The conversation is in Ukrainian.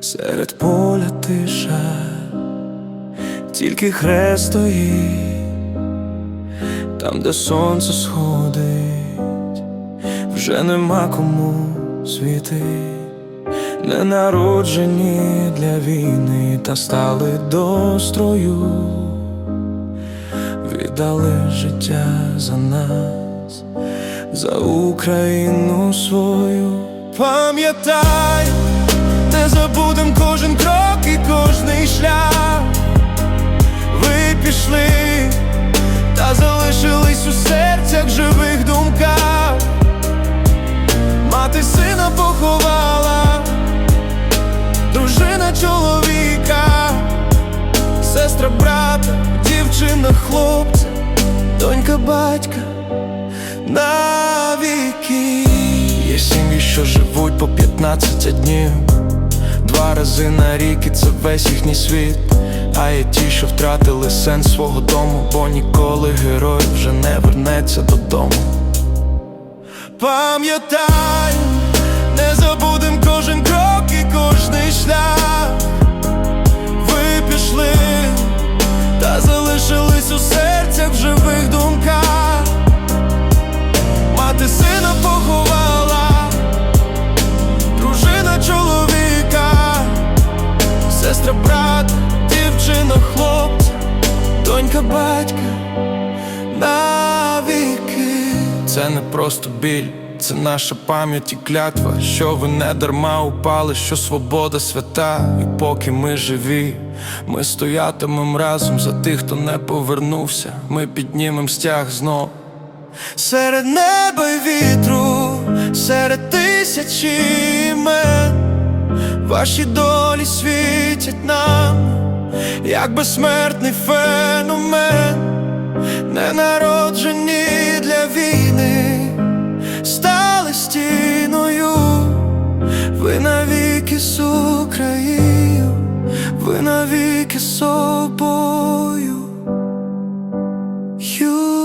Серед поля тиша, тільки хрест стоїть, там, де сонце сходить, вже нема кому світить, не народжені для війни, та стали до строю, віддали життя за нас, за Україну свою. Пам'ятай, шлях. Ви пішли та залишились у серцях живих думках. Мати сина поховала, дружина чоловіка, сестра брата, дівчина хлопця, донька батька навіки. Є сім'ї, що живуть по 15 днів, два рази на рік і це весь їхній світ. А є ті, що втратили сенс свого дому, бо ніколи герой вже не вернеться додому. Пам'ятай, донька батька навіки. Це не просто біль, це наша пам'ять і клятва, що ви не дарма упали, що свобода свята, і поки ми живі, ми стоятимем разом за тих, хто не повернувся. Ми піднімем стяг знов. Серед неба й вітру, серед тисячі імен Ваші долі світять нам, як безсмертний феномен, не народжені для війни, стали стіною, ви навіки з Україною, ви навіки собою. You.